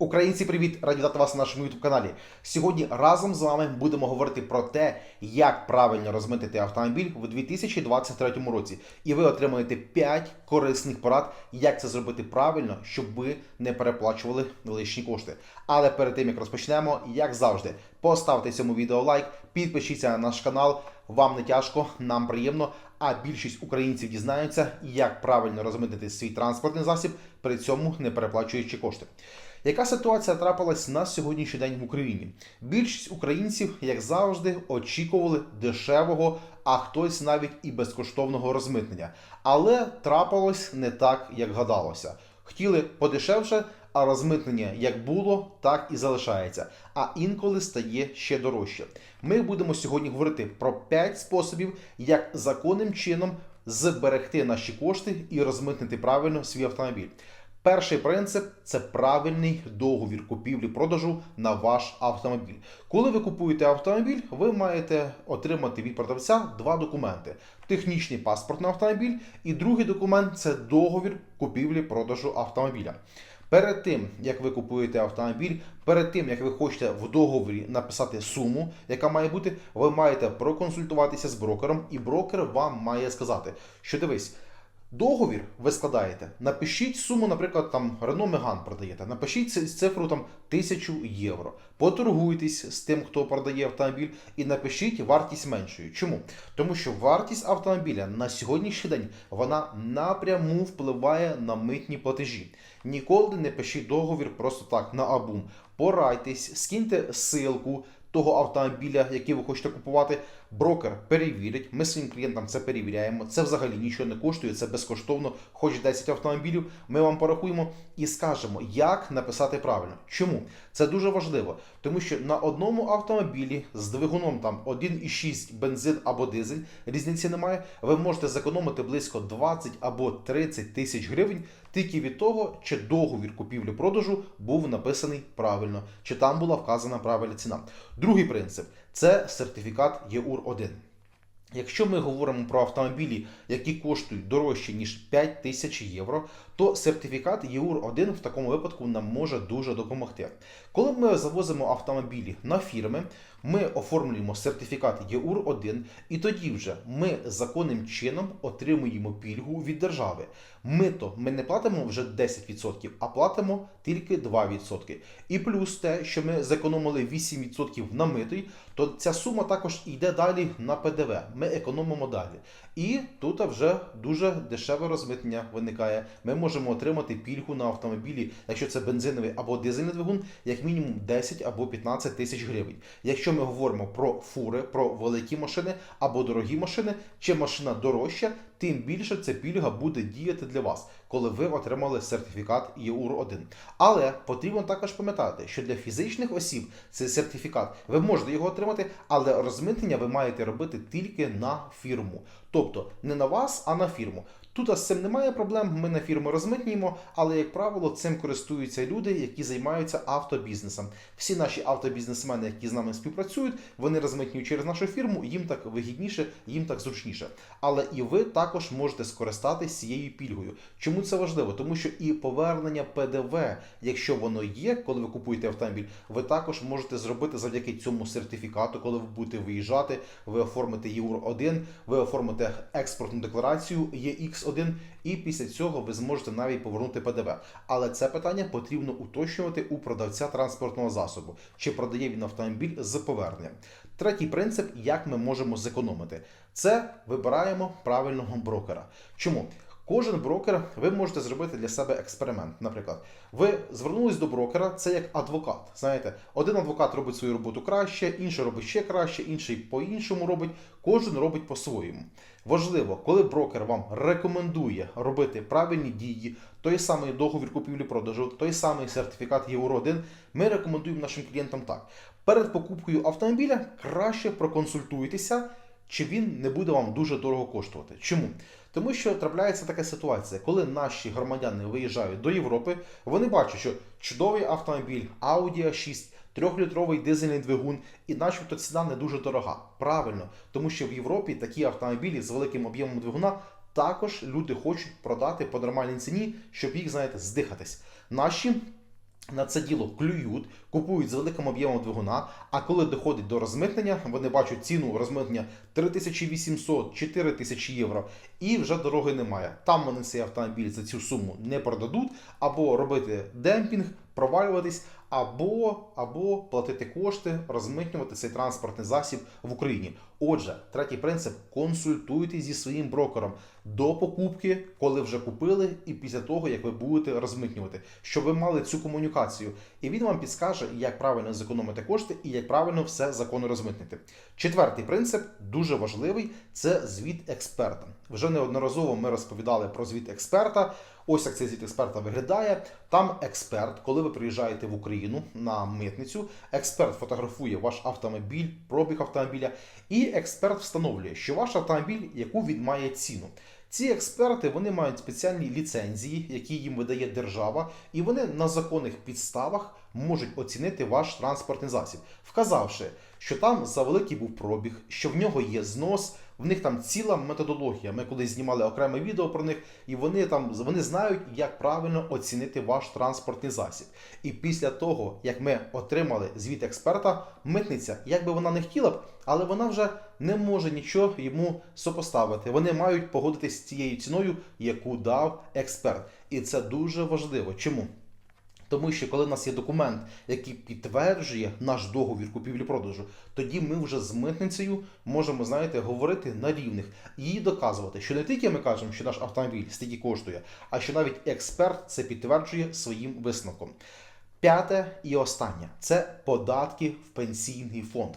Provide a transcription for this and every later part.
Українці, привіт! Раді вітати вас на нашому youtube каналі. Сьогодні разом з вами будемо говорити про те, як правильно розмитити автомобіль в 2023 році. І ви отримаєте 5 корисних порад, як це зробити правильно, щоб ви не переплачували лишні кошти. Але перед тим як розпочнемо, як завжди, поставте цьому відео лайк, підпишіться на наш канал. Вам не тяжко, нам приємно. А більшість українців дізнаються, як правильно розмитити свій транспортний засіб, при цьому не переплачуючи кошти. Яка ситуація трапилась на сьогоднішній день в Україні? Більшість українців, як завжди, очікували дешевого, а хтось навіть і безкоштовного розмитнення. Але трапилось не так, як гадалося. Хотіли подешевше, а розмитнення як було, так і залишається. А інколи стає ще дорожче. Ми будемо сьогодні говорити про 5 способів, як законним чином зберегти наші кошти і розмитнити правильно свій автомобіль. Перший принцип це правильний договір купівлі-продажу на ваш автомобіль. Коли ви купуєте автомобіль, ви маєте отримати від продавця два документи: технічний паспорт на автомобіль, і другий документ це договір купівлі-продажу автомобіля. Перед тим, як ви купуєте автомобіль, перед тим, як ви хочете в договорі написати суму, яка має бути, ви маєте проконсультуватися з брокером, і брокер вам має сказати, що дивись. Договір ви складаєте. Напишіть суму, наприклад, там Renault Megane продаєте. Напишіть цифру там 1000 євро. Поторгуйтесь з тим, хто продає автомобіль, і напишіть вартість меншою. Чому? Тому що вартість автомобіля на сьогоднішній день вона напряму впливає на митні платежі. Ніколи не пишіть договір просто так на абум. Порайтесь, скиньте ссылку того автомобіля, який ви хочете купувати. Брокер перевірить. Ми своїм клієнтам це перевіряємо. Це взагалі нічого не коштує, це безкоштовно. Хоч 10 автомобілів. Ми вам порахуємо і скажемо, як написати правильно. Чому? Це дуже важливо, тому що на одному автомобілі з двигуном там 1,6 бензин або дизель, різниці немає. Ви можете зекономити близько 20 або 30 тисяч гривень тільки від того, чи договір купівлі-продажу був написаний правильно, чи там була вказана правильна ціна. Другий принцип це сертифікат ЄУР-1. Якщо ми говоримо про автомобілі, які коштують дорожче ніж 5 тисяч євро, то сертифікат ЄУР-1 в такому випадку нам може дуже допомогти. Коли ми завозимо автомобілі на фірми, ми оформлюємо сертифікат ЄУР-1, і тоді вже ми законним чином отримуємо пільгу від держави. Мито ми не платимо вже 10%, а платимо тільки 2%. І плюс те, що ми зекономили 8% на митий, то ця сума також йде далі на ПДВ. Ми економимо далі. І тут вже дуже дешеве розмитнення виникає. Ми можемо отримати пільгу на автомобілі, якщо це бензиновий або дизельний двигун, як мінімум 10 або 15 тисяч гривень. Якщо ми говоримо про фури, про великі машини або дорогі машини, чи машина дорожча, тим більше ця пільга буде діяти для вас, коли ви отримали сертифікат ЄУР-1. Але потрібно також пам'ятати, що для фізичних осіб цей сертифікат ви можете його отримати, але розмитнення ви маєте робити тільки на фірму. Тобто не на вас, а на фірму. Тут з цим немає проблем, ми на фірму розмитнюємо, але, як правило, цим користуються люди, які займаються автобізнесом. Всі наші автобізнесмени, які з нами співпрацюють, вони розмитнюють через нашу фірму, їм так вигідніше, їм так зручніше. Але і ви також можете скористатися цією пільгою. Чому це важливо? Тому що і повернення ПДВ, якщо воно є, коли ви купуєте автомобіль, ви також можете зробити завдяки цьому сертифікату, коли ви будете виїжджати, ви оформите ЄУР-1, ви оформите експортну декларацію ЄХ1, і після цього ви зможете навіть повернути ПДВ. Але це питання потрібно уточнювати у продавця транспортного засобу, чи продає він автомобіль з поверненням. Третій принцип, як ми можемо зекономити, це вибираємо правильного брокера. Чому? Кожен брокер ви можете зробити для себе експеримент. Наприклад, ви звернулись до брокера, це як адвокат. Знаєте, один адвокат робить свою роботу краще, інший робить ще краще, інший по-іншому робить. Кожен робить по-своєму. Важливо, коли брокер вам рекомендує робити правильні дії, той самий договір купівлі-продажу, той самий сертифікат ЄУР-1, ми рекомендуємо нашим клієнтам так. Перед покупкою автомобіля краще проконсультуйтеся, чи він не буде вам дуже дорого коштувати. Чому? Тому що трапляється така ситуація, коли наші громадяни виїжджають до Європи, вони бачать, що чудовий автомобіль Audi A6, трьохлітровий дизельний двигун, і начебто ціна не дуже дорога. Правильно, тому що в Європі такі автомобілі з великим об'ємом двигуна також люди хочуть продати по нормальній ціні, щоб їх, знаєте, здихатись. Наші на це діло клюють, купують з великим об'ємом двигуна. А коли доходить до розмитнення, вони бачать ціну розмитнення 3800 4000 євро, і вже дороги немає. Там вони цей автомобіль за цю суму не продадуть, або робити демпінг, провалюватись, або, або платити кошти, розмитнювати цей транспортний засіб в Україні. Отже, третій принцип: консультуйтесь зі своїм брокером до покупки, коли вже купили, і після того, як ви будете розмитнювати, щоб ви мали цю комунікацію. І він вам підскаже, як правильно зекономити кошти і як правильно все законно розмитнити. Четвертий принцип дуже важливий це звіт експерта. Вже неодноразово ми розповідали про звіт експерта. Ось як цей звіт експерта виглядає. Там експерт, коли ви приїжджаєте в Україну на митницю, експерт фотографує ваш автомобіль, пробіг автомобіля, і експерт встановлює, що ваш автомобіль, яку він має ціну. Ці експерти вони мають спеціальні ліцензії, які їм видає держава, і вони на законних підставах можуть оцінити ваш транспортний засіб, вказавши, що там за великий був пробіг, що в нього є знос. В них там ціла методологія. Ми колись знімали окреме відео про них, і вони там вони знають, як правильно оцінити ваш транспортний засіб. І після того, як ми отримали звіт експерта, митниця, як би вона не хотіла б, але вона вже не може нічого йому сопоставити. Вони мають погодитись з цією ціною, яку дав експерт. І це дуже важливо. Чому? Тому що коли в нас є документ, який підтверджує наш договір купівлі-продажу, тоді ми вже з митницею можемо, знаєте, говорити на рівних і доказувати, що не тільки ми кажемо, що наш автомобіль стільки коштує, а що навіть експерт це підтверджує своїм висновком. П'яте і останнє це податки в пенсійний фонд.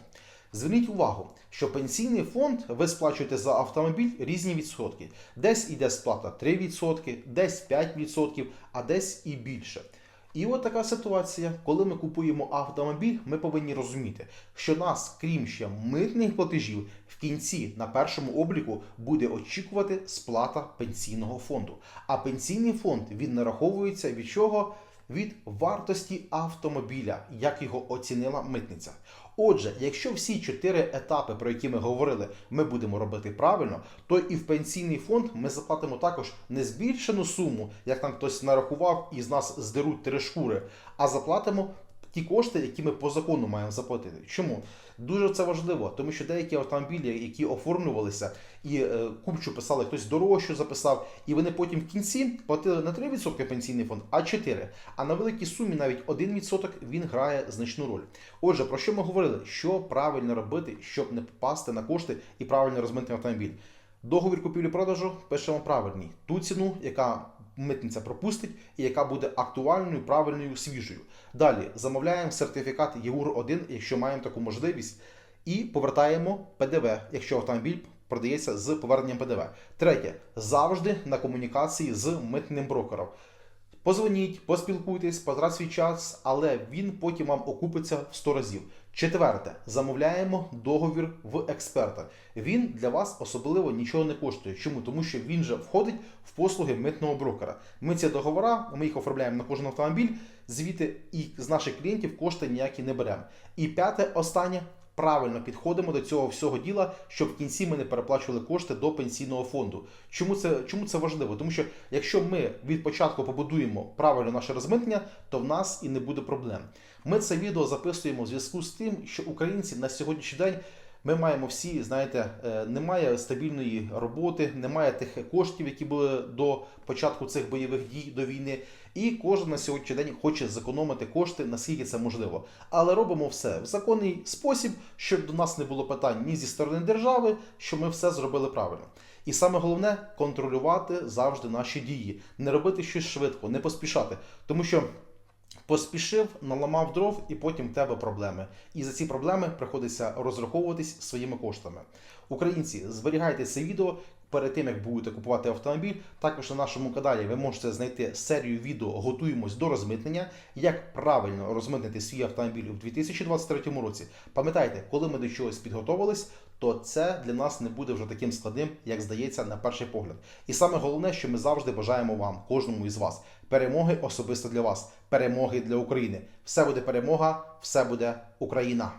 Зверніть увагу, що пенсійний фонд ви сплачуєте за автомобіль різні відсотки. Десь іде сплата 3%, десь 5%, а десь і більше. І от така ситуація, коли ми купуємо автомобіль, ми повинні розуміти, що нас, крім ще митних платежів, в кінці на першому обліку буде очікувати сплата пенсійного фонду. А пенсійний фонд він нараховується від чого? Від вартості автомобіля, як його оцінила митниця. Отже, якщо всі чотири етапи, про які ми говорили, ми будемо робити правильно, то і в пенсійний фонд ми заплатимо також не збільшену суму, як там хтось нарахував і з нас здеруть три шкури, а заплатимо ті кошти, які ми по закону маємо заплатити. Чому? Дуже це важливо, тому що деякі автомобілі, які оформлювалися і е, купчу писали, хтось дорожчу записав, і вони потім в кінці платили не 3% пенсійний фонд, а 4%. А на великій сумі навіть 1% він грає значну роль. Отже, про що ми говорили? Що правильно робити, щоб не попасти на кошти і правильно розмити автомобіль? Договір купівлі-продажу пишемо правильний. Ту ціну, яка митниця пропустить і яка буде актуальною, правильною, свіжою. Далі замовляємо сертифікат ЄУР-1, якщо маємо таку можливість, і повертаємо ПДВ, якщо автомобіль продається з поверненням ПДВ. Третє, завжди на комунікації з митним брокером. Позвоніть, поспілкуйтесь, потрать свій час, але він потім вам окупиться в 100 разів. Четверте, замовляємо договір в експерта. Він для вас особливо нічого не коштує. Чому? Тому що він же входить в послуги митного брокера. Ми ці договори, ми їх оформляємо на кожен автомобіль, звідти і з наших клієнтів кошти ніякі не беремо. І п'яте, останнє. Правильно підходимо до цього всього діла, щоб в кінці ми не переплачували кошти до пенсійного фонду. Чому це чому це важливо? Тому що якщо ми від початку побудуємо правильно наше розмитнення, то в нас і не буде проблем. Ми це відео записуємо в зв'язку з тим, що українці на сьогоднішній день ми маємо всі, знаєте, е, немає стабільної роботи, немає тих коштів, які були до початку цих бойових дій до війни. І кожен на сьогоднішній день хоче зекономити кошти, наскільки це можливо. Але робимо все в законний спосіб, щоб до нас не було питань ні зі сторони держави, що ми все зробили правильно. І саме головне контролювати завжди наші дії, не робити щось швидко, не поспішати, тому що. Поспішив, наламав дров, і потім в тебе проблеми. І за ці проблеми приходиться розраховуватись своїми коштами. Українці, зберігайте це відео перед тим, як будете купувати автомобіль. Також на нашому каналі ви можете знайти серію відео Готуємось до розмитнення, як правильно розмитнити свій автомобіль у 2023 році. Пам'ятайте, коли ми до чогось підготовились, то це для нас не буде вже таким складним, як здається на перший погляд. І саме головне, що ми завжди бажаємо вам, кожному із вас, перемоги особисто для вас, перемоги для України. Все буде перемога, все буде Україна.